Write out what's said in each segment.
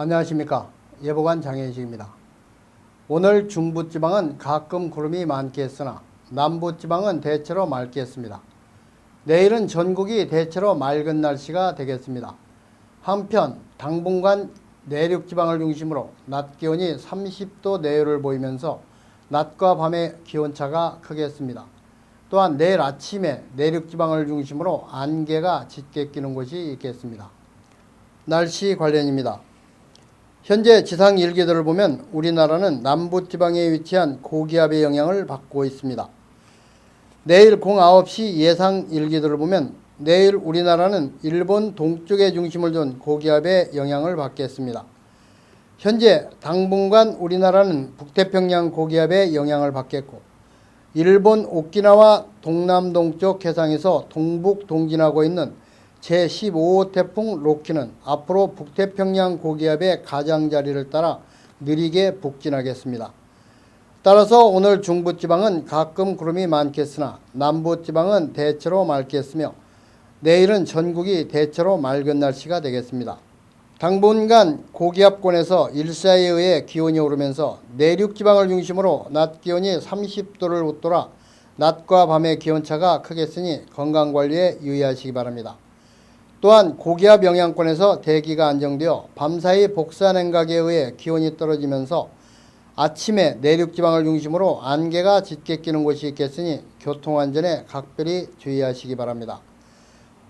안녕하십니까 예보관 장현식입니다. 오늘 중부지방은 가끔 구름이 많겠으나 남부지방은 대체로 맑겠습니다. 내일은 전국이 대체로 맑은 날씨가 되겠습니다. 한편 당분간 내륙지방을 중심으로 낮 기온이 30도 내외를 보이면서 낮과 밤의 기온차가 크겠습니다. 또한 내일 아침에 내륙지방을 중심으로 안개가 짙게 끼는 곳이 있겠습니다. 날씨 관련입니다. 현재 지상 일기들을 보면 우리나라는 남부 지방에 위치한 고기압의 영향을 받고 있습니다. 내일 09시 예상 일기들을 보면 내일 우리나라는 일본 동쪽에 중심을 둔 고기압의 영향을 받겠습니다. 현재 당분간 우리나라는 북태평양 고기압의 영향을 받겠고 일본 오키나와 동남동쪽 해상에서 동북 동진하고 있는 제15호 태풍 로키는 앞으로 북태평양 고기압의 가장자리를 따라 느리게 북진하겠습니다. 따라서 오늘 중부지방은 가끔 구름이 많겠으나 남부지방은 대체로 맑겠으며 내일은 전국이 대체로 맑은 날씨가 되겠습니다. 당분간 고기압권에서 일사에 의해 기온이 오르면서 내륙지방을 중심으로 낮 기온이 30도를 웃돌아 낮과 밤의 기온차가 크겠으니 건강관리에 유의하시기 바랍니다. 또한 고기압 영향권에서 대기가 안정되어 밤사이 복사 냉각에 의해 기온이 떨어지면서 아침에 내륙 지방을 중심으로 안개가 짙게 끼는 곳이 있겠으니 교통안전에 각별히 주의하시기 바랍니다.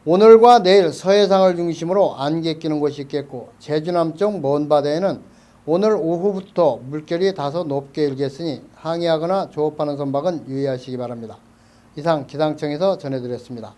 오늘과 내일 서해상을 중심으로 안개 끼는 곳이 있겠고 제주 남쪽 먼 바다에는 오늘 오후부터 물결이 다소 높게 일겠으니 항해하거나 조업하는 선박은 유의하시기 바랍니다. 이상 기상청에서 전해드렸습니다.